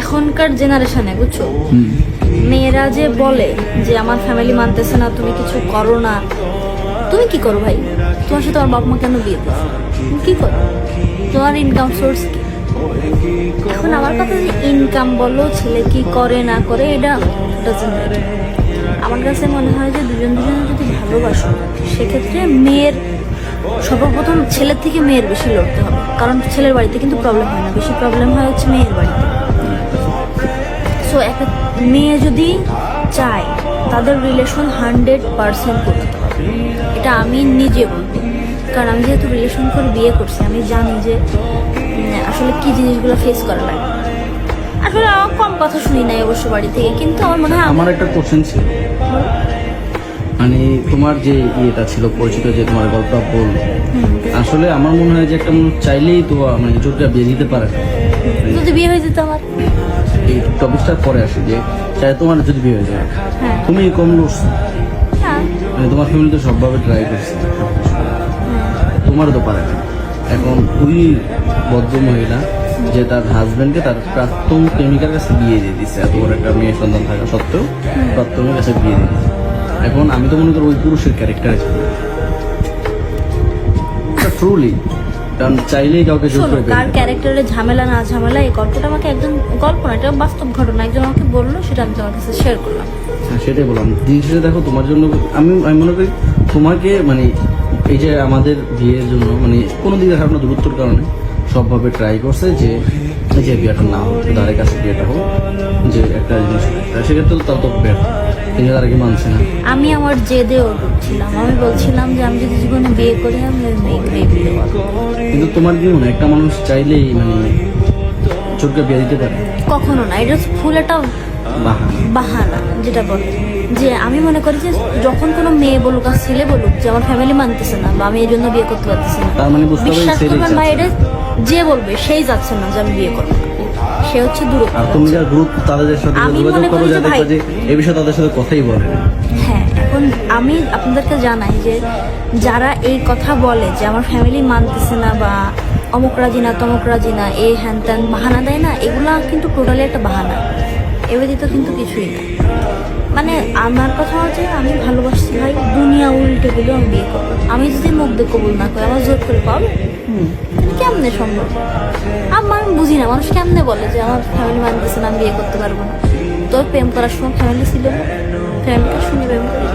এখনকার জেনারেশনে বুঝছ? মেয়েরা যে বলে যে আমার ফ্যামিলি মানতেছে না তুমি কিছু করো না। তুমি কি করো ভাই? তোমার সাথে আমার বাবা মা কেন বিয়ে দিচ্ছে তুমি কি করো? তোমার ইনকাম সোর্স কি? এখন আমার কথা যে ইনকাম বলো ছেলে কি করে না করে এটা আমার কাছে মনে হয় যে দুজন দুজনে যদি ভালোবাসো সেক্ষেত্রে মেয়ের সর্বপ্রথম ছেলের থেকে মেয়ের বেশি লড়তে হবে। কারণ ছেলের বাড়িতে কিন্তু প্রবলেম হয় না। বেশি প্রবলেম হয় হচ্ছে মেয়ের বাড়িতে। সো একটা মেয়ে যদি চায় তাদের রিলেশন হান্ড্রেড পার্সেন্ট করতে হবে। এটা আমি নিজে বলব। কারণ আমি যেহেতু রিলেশন করে বিয়ে করছি আমি জানি যে আসলে কি জিনিসগুলো ফেস করা লাগে। আসলে আমার কম কথা শুনি নাই অবশ্য বাড়ি থেকে কিন্তু আমার মনে হয় আমার একটা কোশ্চেন ছিল। মানে তোমার যে ইয়েটা ছিল পরিচিত যে তোমার গল্প বল আসলে আমার মনে হয় যে একটা মানুষ চাইলেই তো মানে জোরটা বিয়ে দিতে পারে না। যদি বিয়ে হয়ে যেত আমার। এই টপিকটা পরে আসে যে চাই তোমার যদি বিয়ে হয়ে যায়। হ্যাঁ। তুমি কম লড়ছো? হ্যাঁ। মানে তোমার ফ্যামিলি তো সবভাবে ট্রাই করছে। তোমারও তো পারে না। এখন ওই ভদ্র মহিলা যে তার হাজবেন্ডকে তার প্রাক্তন প্রেমিকার কাছে বিয়ে দিয়ে দিচ্ছে এত বড় একটা মেয়ে সন্তান থাকা সত্ত্বেও প্রাক্তনের কাছে বিয়ে দিয়ে দিচ্ছে এখন আমি তো মনে করি ওই পুরুষের ক্যারেক্টার আছে ট্রুলি কারণ চাইলেই কাউকে জোর করে কার বের ক্যারেক্টারের ঝামেলা না ঝামেলা এই গল্পটা আমাকে একজন গল্প না এটা বাস্তব ঘটনা একজন আমাকে বলল সেটা আমি তোমার কাছে শেয়ার করলাম। হ্যাঁ সেটাই বললাম। দিন শেষে দেখো তোমার জন্য আমি আমি মনে করি তোমাকে মানে এই যে আমাদের বিয়ের জন্য মানে কোনো দিকে খারাপ দূরত্বর কারণে সবভাবে ট্রাই করছে যে যে বিয়েটা না হোক তাদের কাছে বিয়েটা হোক যে একটা জিনিস সেক্ষেত্রে তাও তো বের তারা কি মানছে না? আমি আমার জেদে ছিলাম আমি বলছিলাম যে আমি যদি জীবনে বিয়ে করি আমি ওই মেয়েকে বিয়ে কিন্তু তোমার মনে একটা মানুষ চাইলেই মানে চোরকে বিয়ে দিতে পারে? কখনো না এটা ফুল একটা বাহা বাহানা যেটা বলে। যে আমি মনে করি যে যখন কোনো মেয়ে বলুক আর ছেলে বলুক যে আমার ফ্যামিলি মানতেছে না বা আমি এই জন্য বিয়ে করতে পারতেছি না মানে বিশ্বাস করবেন ভাই এটা যে বলবে সেই যাচ্ছে না যে আমি বিয়ে করব। সে হচ্ছে দূর আর তুমি যার গ্রুপ তাদের সাথে যোগাযোগ করো যা যে দেখবে ভাই- যে এই বিষয়ে তাদের সাথে কথাই বলে হ্যাঁ এখন আমি আপনাদেরকে জানাই যে যারা এই কথা বলে যে আমার ফ্যামিলি মানতেছে না বা অমুক রাজি না তমুক রাজি না এই হ্যান ত্যান বাহানা দেয় না এগুলা কিন্তু টোটালি একটা বাহানা। এ ব্যতীত কিন্তু কিছুই না। মানে আমার কথা হচ্ছে আমি ভালোবাসছি ভাই দুনিয়া উল্টে গেলে আমি বিয়ে করব। আমি যদি মুখ দিয়ে কবুল না করি আমার জোর করে পাবে কেমনে সম্ভব? আমার আমি বুঝি না মানুষ কেমনে বলে যে আমার ফ্যামিলি মানতেছে না আমি বিয়ে করতে পারব না? তোর প্রেম করার সময় ফ্যামিলি ছিল না। ফ্যামিলিকে শুনে প্রেম করি